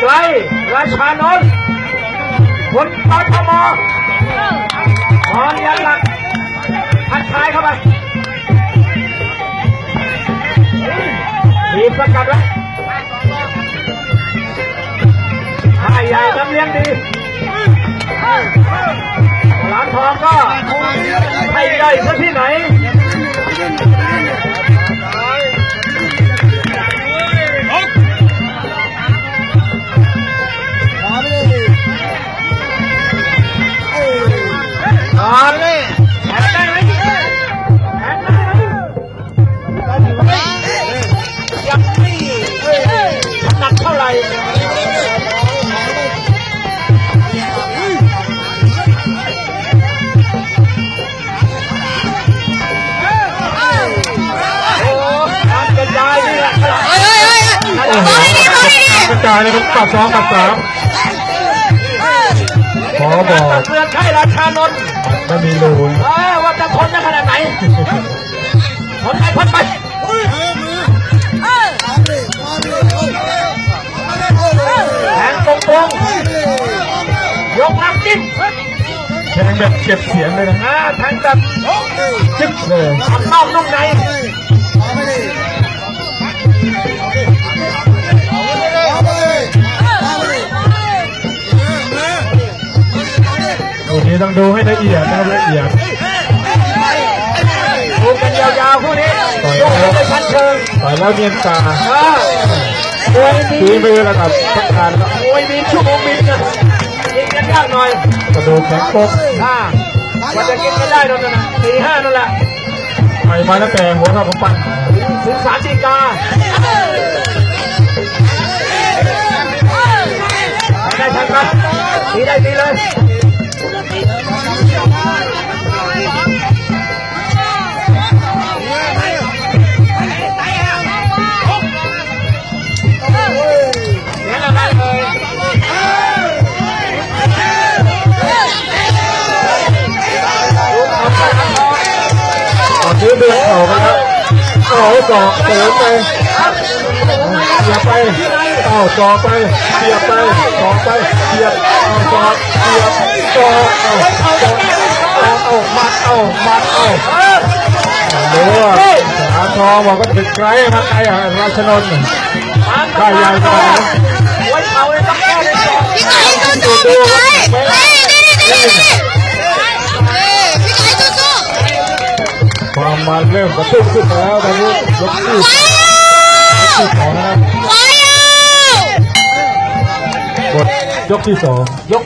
ไกลราชานนท์คุณปทมมอนยันหลักทักทายเข้าไปทีบสกัดไว้ท่าใหญ่น้ำเลี้ยงดีร้านทองก็ให้ไหนนอนเลยแข็งได้ไหมแข็งได้ไหมยังไม่หนักเท่าไหน กระจายเลยครับปัดสองปัดสามขอ บอก เตือนใช่ราชานนท์ไม่มีรูเออว่าจะทนได้ขนาดไหนทนไปทนไปแทงตรงตรงๆยกน้ำจิ้มแทงแบบเก็บเสียงเลยนะอ่าแทงแบบจิ๊บเลยทำนอกนุ่มใน นี้ต้องดูให้ละเอียดนะครับละเอียดดูกันยาวๆคู่นี้ยกกันไปชั้นเชิงต่อยแล้วเนียนตาเออมวยมีฝีมือระดับพัฒานครับมวยมีชั่วโมงบินนะกินกันยากหน่อยกระดูกแข็งโป๊กอ่าว่าจะกินกันได้นั่นน่ะสี่ห้านั่นแหละไปมาตั้งแต่หัวเท่ากำปั้นถึงสามสีกาไปได้ทันครับดีได้ดีเลยเสียง อะไรเลยดูทำกันทั้งน้อยตอนนี้เดือดเข่ากันครับเอาเกาะเสริมไปเสียบไปเอาจอไปเสียบไปจอไปเสียบเอาจอเสียบจอเอาจอเอาเอามัดเอามัดเอาดูว่าหาทองบอกว่าถึงไกลมาไกลราชนนท์ปานได้ยังไงไว้เขาเลยต้องแก้ในจอพี่ไก่สู้ๆพี่ไก่นี่นี่นี่ความมันเริ่มกระตุ้นขึ้นแล้วตอนนี้ยกที่ที่สองนะครับบท ยกที่สองยก